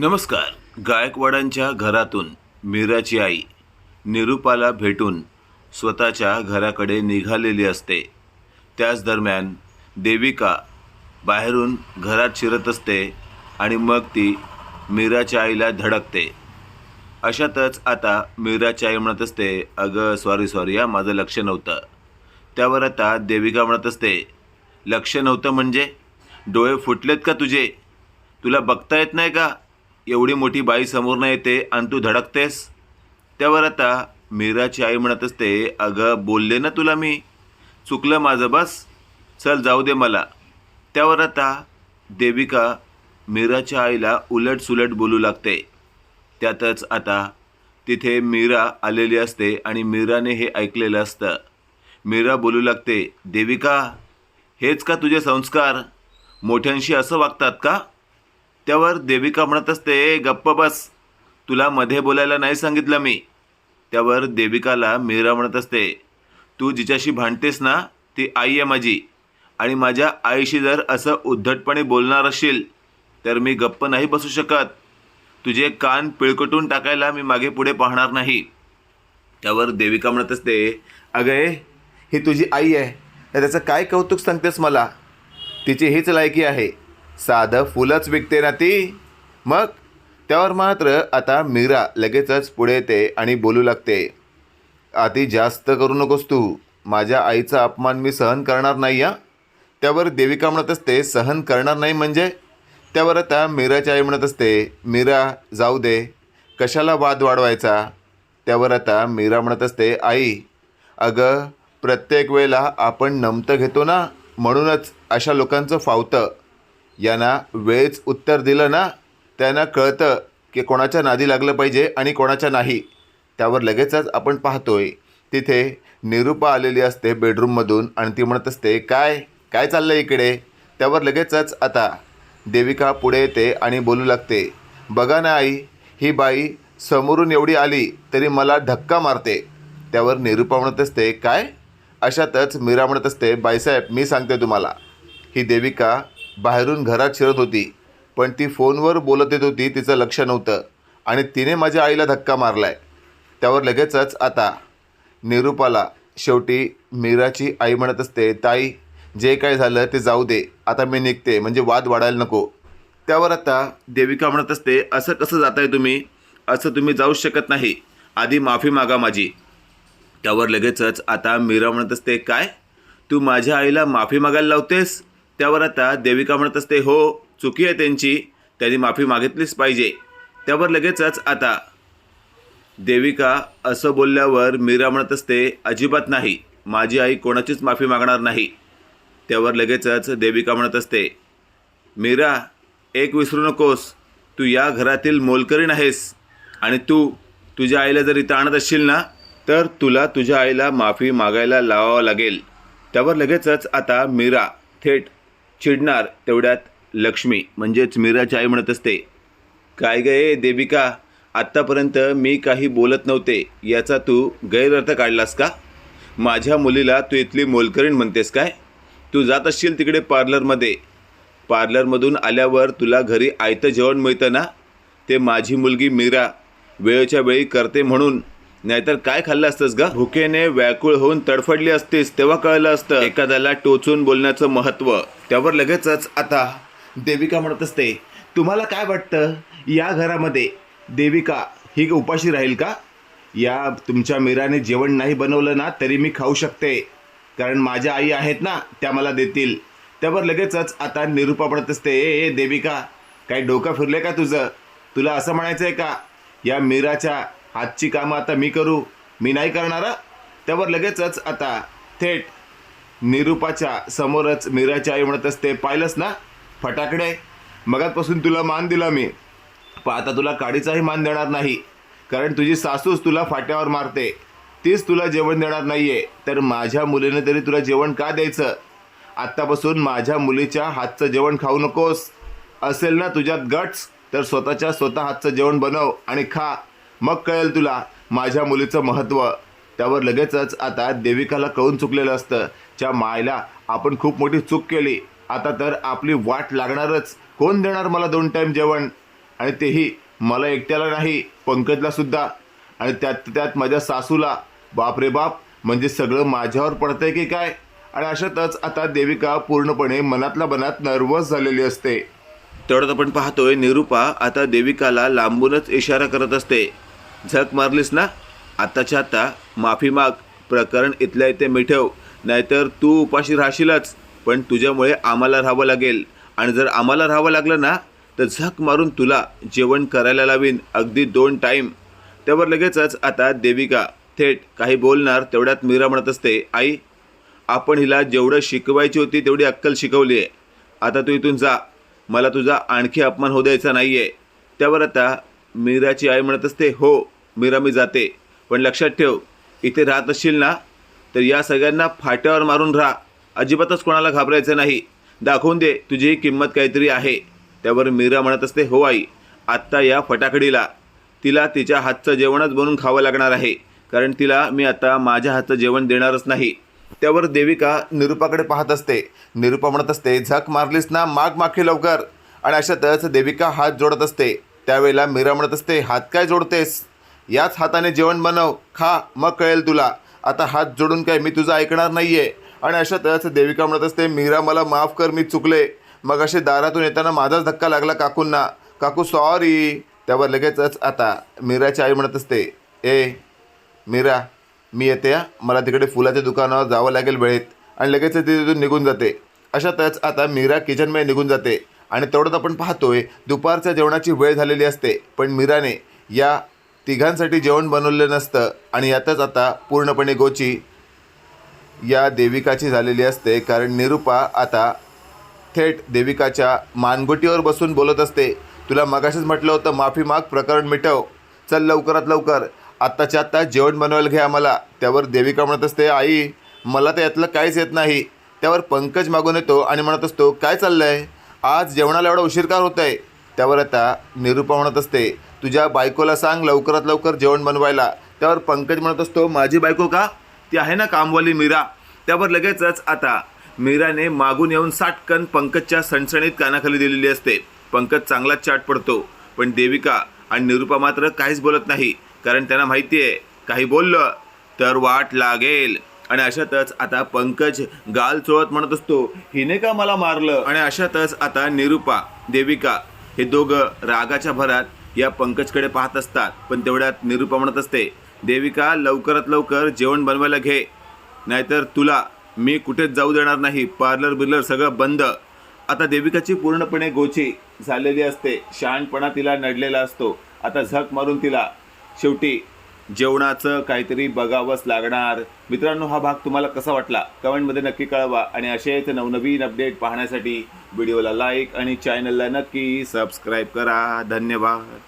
नमस्कार. गायकवाडांच्या घरातून मीराची आई निरूपाला भेटून स्वतःच्या घराकडे निघालेली असते. त्याच दरम्यान देविका बाहेरून घरात शिरत असते आणि मग ती मीराच्या आईला धडकते. अशातच आता मीराची आई म्हणत असते अगं सॉरी सॉरी हा माझं लक्ष नव्हतं. त्यावर आता देविका म्हणत असते लक्ष नव्हतं म्हणजे? डोळे फुटलेत का तुझे? तुला बघता येत नाही का? एवढी मोठी बाई समोर नाही येते आणि तू धडकतेस? त्यावर आता मीराची आई म्हणत असते अगं बोलले ना तुला मी. चुकलं माझं बस. चल जाऊ दे मला. त्यावर आता देविका मीराच्या आईला उलट सुलट बोलू लागते. त्यातच आता तिथे मीरा आलेली असते आणि मीराने हे ऐकलेलं असतं. मीरा बोलू लागते देविका हेच का तुझे संस्कार? मोठ्यांशी असं वागतात का? त्यावर देविका म्हणत असते गप्प बस. तुला मध्ये बोलायला नाही सांगितलं मी. त्यावर देविकाला मीरा म्हणत असते तू जिच्याशी भांडतेस ना ती आई आहे माझी. आणि माझ्या आईशी जर असं उद्धटपणे बोलणार असशील तर मी गप्प नाही बसू शकत. तुझे कान पिळकटून टाकायला मी मागे पुढे पाहणार नाही. त्यावर देविका म्हणत असते अगं ही तुझी आई आहे. तर त्याचं काय कौतुक सांगतेस मला? तिची हीच लायकी आहे. साधं फुलंच विकते ना ती. मग? त्यावर मात्र आता मीरा लगेचच पुढे येते आणि बोलू लागते. आधी जास्त करू नकोस तू. माझ्या आईचा अपमान मी सहन करणार नाही या त्यावर देविका म्हणत असते सहन करणार नाही म्हणजे? त्यावर आता मीराची आई म्हणत असते मीरा जाऊ दे. कशाला वाद वाढवायचा? त्यावर आता मीरा म्हणत असते आई अगं प्रत्येक वेळेला आपण नमतं घेतो ना? म्हणूनच अशा लोकांचं फावतं. यांना वेळेच उत्तर दिलं ना त्यांना कळतं की कोणाच्या नादी लागलं पाहिजे आणि कोणाच्या नाही. त्यावर लगेचच आपण पाहतोय. तिथे निरूपा आलेली असते बेडरूममधून आणि ती म्हणत असते काय? काय चाललं इकडे? त्यावर लगेचच आता देविका पुढे येते आणि बोलू लागते बघा ना आई ही बाई समोरून एवढी आली तरी मला धक्का मारते. त्यावर निरूपा म्हणत असते काय? अशातच मीरा म्हणत असते बाईसाहेब मी सांगते तुम्हाला. ही देविका बाहेरून घरात शिरत होती. पण ती फोनवर बोलत येत होती तिचं लक्ष नव्हतं. आणि तिने माझ्या आईला धक्का मारलाय. त्यावर लगेचच आता निरूपाला शेवटी मीराची आई म्हणत असते ताई जे काय झालं ते जाऊ दे. आता मी निघते. म्हणजे वाद वाढायला नको. त्यावर आता देविका म्हणत असते असं कसं जाताय तुम्ही? असं तुम्ही जाऊच शकत नाही. आधी माफी मागा माझी. त्यावर लगेचच आता मीरा म्हणत असते काय? तू माझ्या आईला माफी मागायला लावतेस? त्यावर आता देविका म्हणत असते हो चुकी आहे त्यांची त्यांनी माफी मागितलीच पाहिजे. त्यावर लगेचच आता देविका असं बोलल्यावर मीरा म्हणत असते अजिबात नाही माझी आई कोणाचीच माफी मागणार नाही. त्यावर लगेचच देविका म्हणत असते मीरा एक विसरू नकोस तू या घरातील मोलकरीण आहेस आणि तू तुझ्या आईला जर इथं आणत असशील ना तर तुला तुझ्या आईला माफी मागायला लावावं लागेल. त्यावर लगेचच आता मीरा थेट चिडणार तेवढ्यात लक्ष्मी म्हणजेच मीराची आई म्हणत असते काय गे देविका आत्तापर्यंत मी काही बोलत नव्हते याचा तू गैरअर्थ काढलास का? माझ्या मुलीला तू इथली मोलकरीण म्हणतेस काय? तू जात असशील तिकडे पार्लरमध्ये. पार्लरमधून आल्यावर तुला घरी आयतं जेवण मिळतं ना? ते माझी मुलगी मीरा वेळच्या वेळी करते म्हणून नाहीतर काय खाल्लं असतंस ग? भुकेने व्याकुळ होऊन तडफडली असतीस तेव्हा कळलं असतं. एखाद्याला टोचून बोलण्याचं महत्त्व. त्यावर लगेचच आता देविका म्हणत असते तुम्हाला काय वाटतं? या घरामध्ये देविका ही उपाशी राहील का? या तुमच्या मीराने जेवण नाही बनवलं ना तरी मी खाऊ शकते. कारण माझ्या आई आहेत ना त्या मला देतील. त्यावर लगेचच आता निरूपा पडत असते ए ए देविका काही डोकं फिरले का तुझं? तुला असं म्हणायचं आहे का? या मीराच्या हातची कामं आता मी करू. मी नाही करणार त्यावर लगेचच आता थेट निरूपाच्या समोरच मीराची आई म्हणत असते पाहिलंस ना? फटाकडे? मगातपासून तुला मान दिला मी. पण आता तुला काडीचाही मान देणार नाही. कारण तुझी सासूच तुला फाट्यावर मारते. तीच तुला जेवण देणार नाहीये. तर माझ्या मुलीने तरी तुला जेवण का द्यायचं? आत्तापासून माझ्या मुलीच्या हातचं जेवण खाऊ नकोस. असेल ना तुझ्यात गट्स तर स्वतःच्या स्वतः हातचं जेवण बनव आणि खा. मग कळेल तुला माझ्या मुलीचं महत्त्व त्यावर लगेचच आता देविकाला कळून चुकलेलं असतं. ज्या मायला आपण खूप मोठी चूक केली. आता तर आपली वाट लागणारच. कोण देणार मला दोन टाईम जेवण? आणि तेही मला एकट्याला नाही पंकजला सुद्धा. आणि त्यात त्यात माझ्या सासूला. बाप रे बाप म्हणजे सगळं माझ्यावर पडतंय की काय? आणि अशातच आता देविका पूर्णपणे मनातल्या मनात नर्वस झालेली असते. तेवढ्यात आपण पाहतोय निरुपा आता देविकाला लांबूनच इशारा करत असते. झक मारलीस ना? आत्ताच्या आता माफी माग. प्रकरण इथल्या इथे मिठव नाहीतर तू उपाशी राहशीलच. पण तुझ्यामुळे आम्हाला राहावं लागेल. आणि जर आम्हाला राहावं लागलं ना तर झक मारून तुला जेवण करायला लावीन. अगदी दोन टाईम. त्यावर लगेचच आता देविका थेट काही बोलणार तेवढ्यात मीरा म्हणत असते आई आपण हिला जेवढं शिकवायची होती तेवढी अक्कल शिकवली आहे. आता तू इथून जा. मला तुझा आणखी अपमान होऊ द्यायचा नाही आहे त्यावर आता मीराची आई म्हणत असते हो मीरा मी जाते. पण लक्षात ठेव इथे राहत असशील ना तर या सगळ्यांना फाट्यावर मारून राहा. अजिबातच कोणाला घाबरायचं नाही. दाखवून दे तुझी ही किंमत काहीतरी आहे. त्यावर मीरा म्हणत असते हो आई आत्ता या फटाकडीला. तिला तिच्या हातचं जेवणच बनवून खावं लागणार आहे. कारण तिला मी आता माझ्या हातचं जेवण देणारच नाही. त्यावर देविका निरुपाकडे पाहत असते. निरुपा म्हणत असते झक मारलीस ना माग मागे लवकर. आणि अशातच देविका हात जोडत असते. त्यावेळेला मीरा म्हणत असते हात काय जोडतेस? याच हाताने जेवण बनव खा मग कळेल तुला. आता हात जोडून काय मी तुझं ऐकणार नाही आहे आणि अशा अशातच देविका म्हणत असते मीरा मला माफ कर मी चुकले. मग असे दारातून येताना माझाच धक्का लागला काकूंना. काकू सॉरी त्यावर लगेचच आता मीराची आई म्हणत असते ए मीरा मी येते मला तिकडे फुलाच्या दुकानावर जावं लागेल वेळेत. आणि लगेच ती तिथून निघून जाते. अशातच आता मीरा किचनमध्ये निघून जाते. आणि तेवढंच आपण पाहतोय दुपारच्या जेवणाची वेळ झालेली असते पण मीराने या तिघांसाठी जेवण बनवलेलं नसतं आणि यातच आता पूर्णपणे गोची या देविकाची झालेली असते कारण निरुपा आता थेट देविकाच्या मानगुटीवर बसून बोलत असते. तुला मगाशीच म्हटलं होतं माफी माग प्रकरण मिटव. चल लवकरात लवकर. आत्ताच्या आत्ता जेवण बनवायला घ्या आम्हाला. त्यावर देविका म्हणत असते आई मला तर यातलं काहीच येत नाही. त्यावर पंकज मागून येतो आणि म्हणत असतो काय चाललं आहे आज जेवणाला एवढा उशीर का होत आहे त्यावर आता निरुपा म्हणत असते तुझ्या बायकोला सांग लवकरात लवकर जेवण बनवायला. त्यावर पंकज म्हणत असतो माझी बायको का? ती आहे ना कामवाली मीरा. त्यावर लगेचच आता मीराने मागून येऊन साटकन पंकजच्या सणसणीत कानाखाली दिलेली असते. पंकज चांगलाच चाट पडतो पण देविका आणि निरुपा मात्र काहीच बोलत नाही कारण त्यांना माहिती आहे काही बोललं तर वाट लागेल. आणि अशातच आता पंकज गाल चोळत म्हणत असतो हिने का मला मारलं? आणि अशातच आता निरुपा देविका हे दोघं रागाच्या भरात या पंकजकडे पाहत असतात. पण तेवढ्यात निरुपा म्हणत असते देविका लवकरात लवकर जेवण बनवायला घे. नाहीतर तुला मी कुठेच जाऊ देणार नाही. पार्लर बिर्लर सगळं बंद. आता देविकाची पूर्णपणे गोची झालेली असते. शहाणपणा तिला नडलेला असतो. आता झक मारून तिला शेवटी जेवणाचं काहीतरी बघावंच लागणार. मित्रांनो हा भाग तुम्हाला कसा वाटला? कमेंटमध्ये नक्की कळवा. आणि असेच नवनवीन अपडेट पाहण्यासाठी व्हिडिओला लाईक आणि चॅनलला नक्की सबस्क्राईब करा. धन्यवाद.